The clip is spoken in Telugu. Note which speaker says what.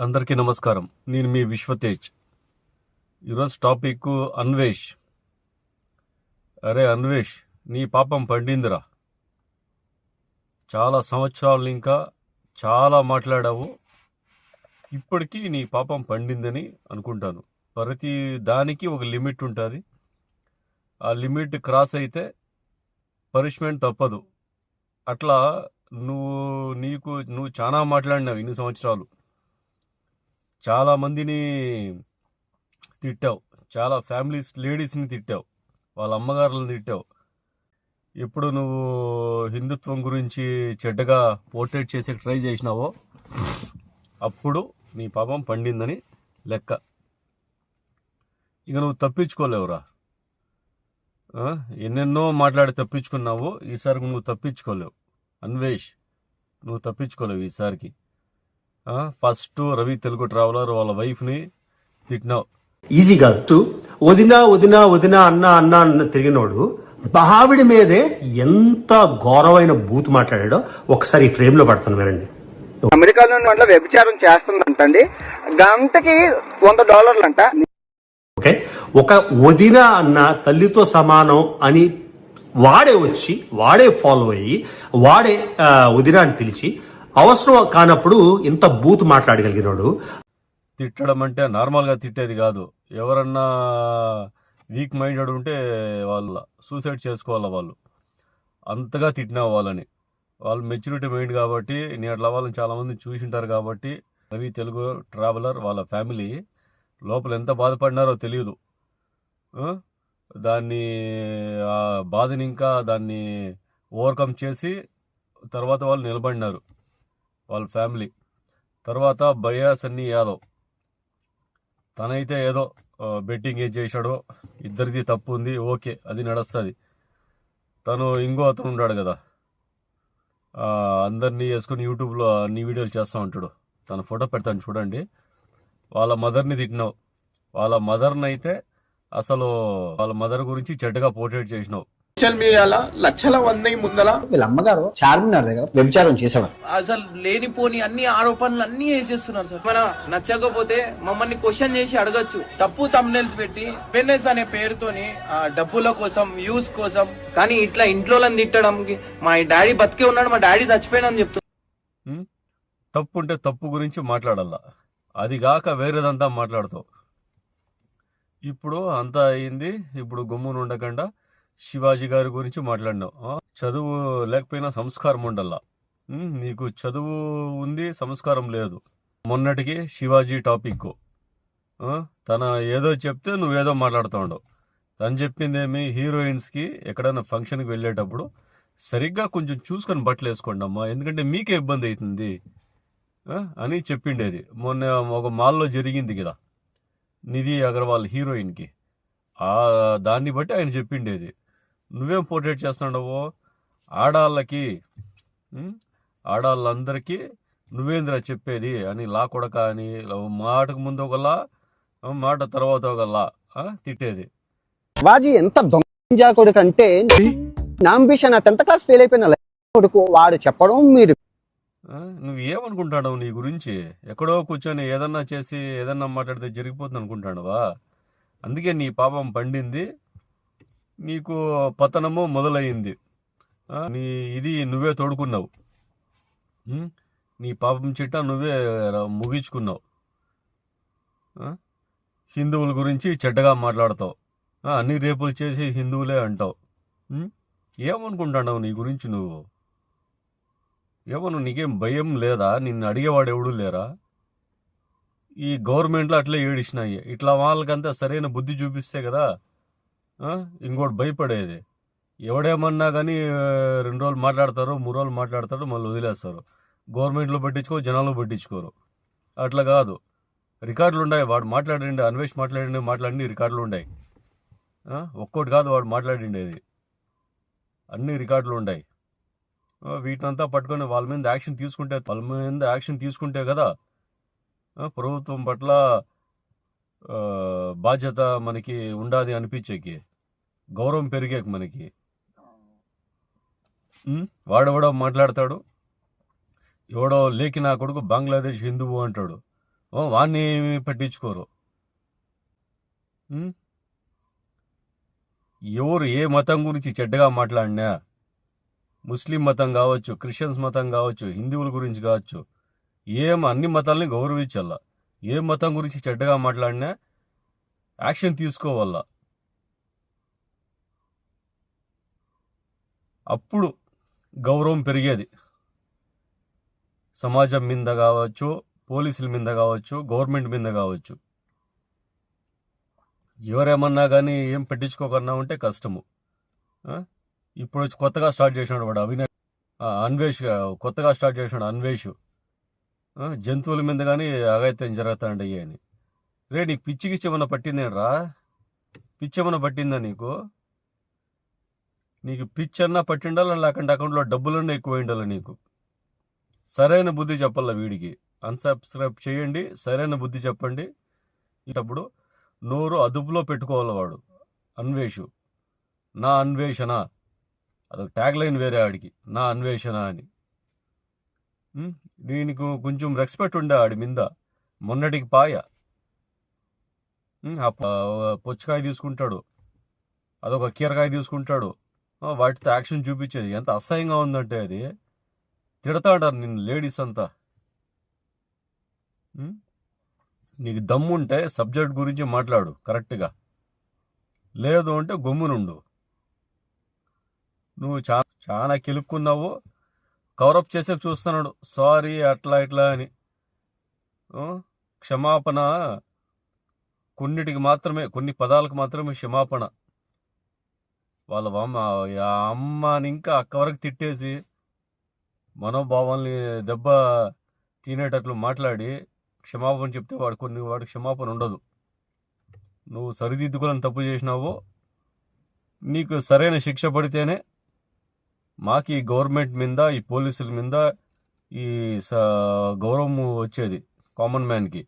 Speaker 1: అందరికీ నమస్కారం. నేను మీ విశ్వతేజ్. ఈరోజు టాపిక్ అన్వేష్. అరే అన్వేష్ నీ పాపం పండిందిరా. చాలా సంవత్సరాలు ఇంకా చాలా మాట్లాడావు. ఇప్పటికీ నీ పాపం పండిందని అనుకుంటాను. ప్రతి దానికి ఒక లిమిట్ ఉంటుంది. ఆ లిమిట్ క్రాస్ అయితే పనిష్మెంట్ తప్పదు. అట్లా నువ్వు నీకు నువ్వు చాలా మాట్లాడినావు ఇన్ని సంవత్సరాలు. చాలా మందిని తిట్టావు. చాలా ఫ్యామిలీస్ లేడీస్ని తిట్టావు. వాళ్ళ అమ్మగారులను తిట్టావు. ఎప్పుడు నువ్వు హిందుత్వం గురించి చెడ్డగా పోర్ట్రేట్ చేసే ట్రై చేసినావో అప్పుడు నీ పాపం పండిందని లెక్క. ఇక నువ్వు తప్పించుకోలేవురా. ఎన్నెన్నో మాట్లాడి తప్పించుకున్నావు ఈసారి నువ్వు తప్పించుకోలేవు. అన్వేష్ నువ్వు తప్పించుకోలేవు ఈసారికి. ఫస్ట్ రవి తెలుగు ట్రావెలర్ వాళ్ళ వైఫ్ని తిట్టినావు.
Speaker 2: ఈజీగా వదినా వదినా వదినా అన్న అన్న అన్న తిరిగినోడు బావిడి మీదే ఎంత ఘోరమైన బూత్ మాట్లాడాడో ఒకసారి ఈ ఫ్రేమ్లో పడతాను వినండి.
Speaker 3: అమెరికాలో అట్లా వ్యభిచారం చేస్తుందంటండి. గంటకి వంద డాలర్లు అంట
Speaker 2: ఓకే? ఒక వదిన అన్న తల్లితో సమానం అని వాడే వచ్చి వాడే ఫాలో అయ్యి వాడే వదిన అని పిలిచి అవసరం కానప్పుడు ఇంత బూత్ మాట్లాడగలిగినాడు.
Speaker 1: తిట్టడం అంటే నార్మల్గా తిట్టేది కాదు. ఎవరన్నా వీక్ మైండెడ్ ఉంటే వాళ్ళ సూసైడ్ చేసుకోవాలి వాళ్ళు. అంతగా తిట్టినా వాళ్ళని. వాళ్ళు మెచ్యూరిటీ మైండ్ కాబట్టి నేను అట్లా వాళ్ళని చాలామంది చూసింటారు కాబట్టి రవి తెలుగు ట్రావెలర్ వాళ్ళ ఫ్యామిలీ లోపల ఎంత బాధపడినారో తెలియదు. దాన్ని ఆ బాధని ఇంకా దాన్ని ఓవర్కమ్ చేసి తర్వాత వాళ్ళు నిలబడినారు. వాళ్ళ ఫ్యామిలీ. తర్వాత భయ్యా సన్నీ యాదవ్. తనైతే ఏదో బెట్టింగ్ ఏం చేశాడో ఇద్దరిది తప్పు ఉంది ఓకే అది నడుస్తుంది. తను ఇంకో అతను ఉన్నాడు కదా. అందరినీ వేసుకుని యూట్యూబ్లో అన్ని వీడియోలు చేస్తూ ఉంటాడు. తన ఫోటో పెడతాను చూడండి. వాళ్ళ మదర్ని తిట్టినావు. వాళ్ళ మదర్ని అయితే అసలు వాళ్ళ మదర్ గురించి చెడ్డగా పోర్ట్రేట్ చేసినావు.
Speaker 4: సోషల్ మీడియాలో లక్షల మంది ముందల
Speaker 5: వీళ్ళ అమ్మగారు చార్మినార్ దగ్గర వ్యభిచారం చేసేవారు.
Speaker 4: అసలు లేనిపోని అన్ని ఆరోపణలు అన్ని వేసేస్తున్నారు సార్. మన నచ్చకపోతే మమ్మల్ని క్వశ్చన్ చేసి అడగచ్చు. తప్పు తమ్నెల్స్ పెట్టి అవేర్నెస్ అనే పేరుతోని ఆ, డబ్బుల కోసం వ్యూస్ కోసం కానీ ఇట్లా ఇంట్లో తిట్టడంకి మా డాడీ బతికే ఉన్నాడు మా డాడీ చచ్చిపోయినని చెప్తున్నారు.
Speaker 1: ఉం? తప్పు ఉంటే తప్పు గురించి మాట్లాడాలా అది కాక వేరేదంతా మాట్లాడతావు. ఇప్పుడు అంతా అయింది ఇప్పుడు గమ్మున ఉండకుండా శివాజీ గారి గురించి మాట్లాడినావు. చదువు లేకపోయినా సంస్కారం ఉండల్లా నీకు చదువు ఉంది సంస్కారం లేదు. మొన్నటికి శివాజీ టాపిక్. తన ఏదో చెప్తే నువ్వేదో మాట్లాడుతూ ఉండవు. తను చెప్పిందేమి హీరోయిన్స్కి ఎక్కడైనా ఫంక్షన్కి వెళ్ళేటప్పుడు సరిగ్గా కొంచెం చూసుకొని బట్టలు వేసుకోండి అమ్మా ఎందుకంటే మీకే ఇబ్బంది అవుతుంది. అని చెప్పిండేది. మొన్న ఒక మాల్లో జరిగింది కదా నిధి అగర్వాల్ హీరోయిన్కి. దాన్ని బట్టి ఆయన చెప్పిండేది. నువ్వేం పోర్ట్రేట్ చేస్తున్నాడవో ఆడాళ్ళకి? ఆడాళ్ళందరికీ నువ్వేంద్రా చెప్పేది? అని లా కొడక అని మాటకు ముందు ఒకలా మాట తర్వాత ఒకలా తిట్టేది.
Speaker 5: వాజీ ఎంత దొంగ కొడుకు అంటే నా అంబిషన్ నా టెన్త్ క్లాస్ ఫెయిల్ అయిపోయిన కొడుకు వాడు చెప్పడం మీరు
Speaker 1: నువ్వు ఏమనుకుంటాడవు నీ గురించి? ఎక్కడో కూర్చొని ఏదన్నా చేసి ఏదన్నా మాట్లాడితే జరిగిపోతుంది అనుకుంటాడవా అందుకే నీ పాపం పండింది. నీకు పతనము మొదలయ్యింది నీ ఇది నువ్వే తోడుకున్నావు. నీ పాపం చిట్ట నువ్వే ముగించుకున్నావు. హిందువుల గురించి చెడ్డగా మాట్లాడతావు. అన్ని రేపులు చేసి హిందువులే అంటావు. ఏమనుకుంటున్నావు నీ గురించి నువ్వు? ఏమన్నా నీకేం భయం లేదా? నిన్ను అడిగేవాడు ఎవడూ లేరా? ఈ గవర్నమెంట్లో అట్లే ఏడిచినాయి. ఇట్లా వాళ్ళకంతా సరైన బుద్ధి చూపిస్తే కదా ఇంకోటి భయపడేది. ఎవడేమన్నా కానీ రెండు రోజులు మాట్లాడతారు మూడు రోజులు మాట్లాడతారు మళ్ళీ వదిలేస్తారు. గవర్నమెంట్లో పట్టించుకో జనాలు పట్టించుకోరు. అట్లా కాదు. రికార్డులు ఉన్నాయి. వాడు మాట్లాడండి అన్వేష్ మాట్లాడండి మాట్లాడి రికార్డులు ఉన్నాయి. ఒక్కోటి కాదు వాడు మాట్లాడిండేది. అన్ని రికార్డులు ఉన్నాయి. వీటినంతా పట్టుకొని వాళ్ళ మీద యాక్షన్ తీసుకుంటే వాళ్ళ మీద యాక్షన్ తీసుకుంటే కదా ప్రభుత్వం పట్ల బాధ్యత మనకి ఉండాది అనిపించేకి గౌరవం పెరిగాక మనకి? వాడెవడో మాట్లాడతాడు ఎవడో లేకి నా కొడుకు బంగ్లాదేశ్ హిందువు అంటాడు ఓ, వాణ్ణి పట్టించుకోరు? ఎవరు ఏ మతం గురించి చెడ్డగా మాట్లాడినా ముస్లిం మతం కావచ్చు క్రిస్టియన్స్ మతం కావచ్చు హిందువుల గురించి కావచ్చు ఏం అన్ని మతాలని గౌరవించాల ఏ మతం గురించి చెడ్డగా మాట్లాడినా యాక్షన్ తీసుకోవాలా. అప్పుడు గౌరవం పెరిగేది. సమాజం మీద కావచ్చు పోలీసుల మీద కావచ్చు గవర్నమెంట్ మీద కావచ్చు. ఎవరేమన్నా కానీ ఏం పెట్టించుకోకుండా ఉంటే కష్టము. ఇప్పుడు వచ్చి కొత్తగా స్టార్ట్ చేసినాడు వాడు అవినాష్ అన్వేష్ కొత్తగా స్టార్ట్ చేసినాడు అన్వేష్. జంతువుల మీద కానీ అగైతం జరుగుతాండి అని. రే నీకు పిచ్చి గిచ్చి ఏమన్నా పట్టిందేనరా పిచ్చి ఏమన్నా పట్టిందా నీకు? నీకు పిచ్చి అన్నా పట్టిండాలా? లేకుంటే అకౌంట్లో డబ్బులన్నా ఎక్కువ ఉండాలి నీకు? సరైన బుద్ధి చెప్పాల వీడికి? అన్సబ్స్క్రైబ్ చేయండి సరైన బుద్ధి చెప్పండి. ఇటప్పుడు నోరు అదుపులో పెట్టుకోవాలి వాడు? అన్వేషు. నా అన్వేషణ. అదొక ట్యాగ్ లైన్ వేరే ఆడికి. నా అన్వేషణ అని. నీకు దీనికి కొంచెం రెస్పెక్ట్ ఉండే ఆడి మీద. మొన్నటికి పాయ. ఆ పుచ్చకాయ తీసుకుంటాడు. అదొక కీరకాయ తీసుకుంటాడు. వాటితో యాక్షన్ చూపించేది. ఎంత అసహ్యంగా ఉందంటే అది. తిడతాడారు నిన్ను లేడీస్ అంతా. నీకు దమ్ముంటే సబ్జెక్ట్ గురించి మాట్లాడు కరెక్ట్గా లేదు అంటే గమ్మునుండు. నువ్వు చా చాలా కిలుక్కున్నావు. కవరప్ చేసే చూస్తున్నాడు. సారీ అట్లా ఇట్లా అని. క్షమాపణ కొన్నిటికి మాత్రమే కొన్ని పదాలకు మాత్రమే క్షమాపణ. వాళ్ళ అమ్మ అమ్మని ఇంకా అక్క వరకు తిట్టేసి మనోభావాల్ని దెబ్బ తినేటట్లు మాట్లాడి క్షమాపణ చెప్తే వాడు కొన్ని వాడు క్షమాపణ ఉండదు. నువ్వు సరిదిద్దుకోవాలని తప్పు చేసినావు నీకు సరైన శిక్ష పడితేనే మాకు ఈ గవర్నమెంట్ మీద ఈ పోలీసుల మీద ఈ గౌరవం వచ్చేది కామన్ మ్యాన్కి.